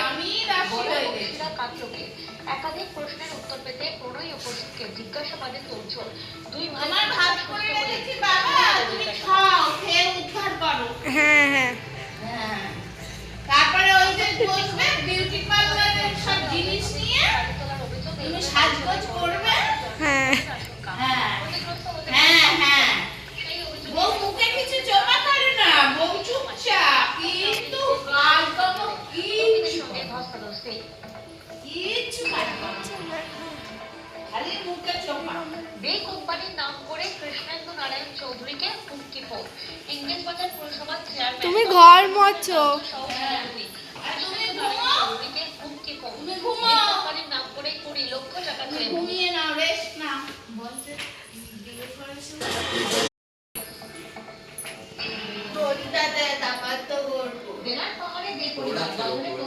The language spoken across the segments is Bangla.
হয়ে কাটলোকে একাধিক প্রশ্নের উত্তর পেতে প্রণয় উপস্থিতকে জিজ্ঞাসাবাদে তোলছোল দুই ভাই আমার করে রেখেছি, বাবা, তুমি খাও, খেয়ে উদ্ধার করো। হ্যাঁ হ্যাঁ। হ্যাঁ। তারপরে ওই যে বসবে বিউটি পার্লারের সব জিনিস নিয়ে তুমি সাজগোজ করবে কর্মীদের কিচ্ছু সঙ্গে ধস্তাধস্তি কিচ্ছু কাজ খালি মুখে চোপা বে কোম্পানির নাম করে কৃষ্ণেন্দু নারায়ণ চৌধুরীকে হুমকি ফোন ইংরেজ বাজার পুরসভার চেয়ারম্যান তুমি ঘর মোছো। সভাপতি। আর তুমি কৃষ্ণেন্দু ঘুমাও। নারায়ণ চৌধুরীকে হুমকি ফোন তুমি ঘুমাও। কোম্পানির নাম করে কুড়ি লক্ষ টাকা তুমি ঘুমিয়ে নাও রেস্ট নাও। বলছে দড়িটা দে তারপর তো করব। বেলার পাহাড়ে বে পরিবার বাজারে পনেরো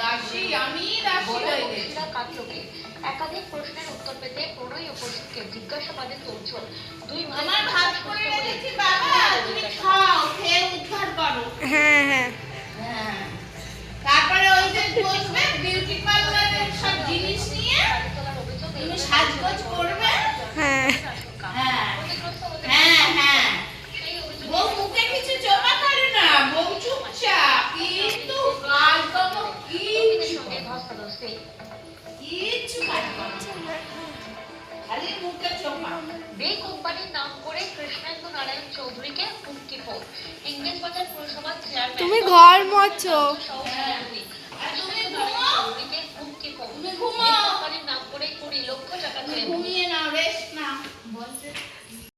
দাসী, আমি দাসী হয়ে গেছি। বক্সিরা একাধিক প্রশ্নের উত্তর পেতে প্রণয় জিজ্ঞাসাবাদে তোলছোল দুই ভাই আমার ভাত করে রেখেছি, বাবা, তুমি খাও, খেয়ে উদ্ধার করো। হ্যাঁ। মুখে চোপা বে কোম্পানির নাম করে কৃষ্ণেন্দু নারায়ণ চৌধুরীকে হুমকি ফোন ইংরেজ বাজার পুরসভার চেয়ারম্যান তুমি ঘর মোছো।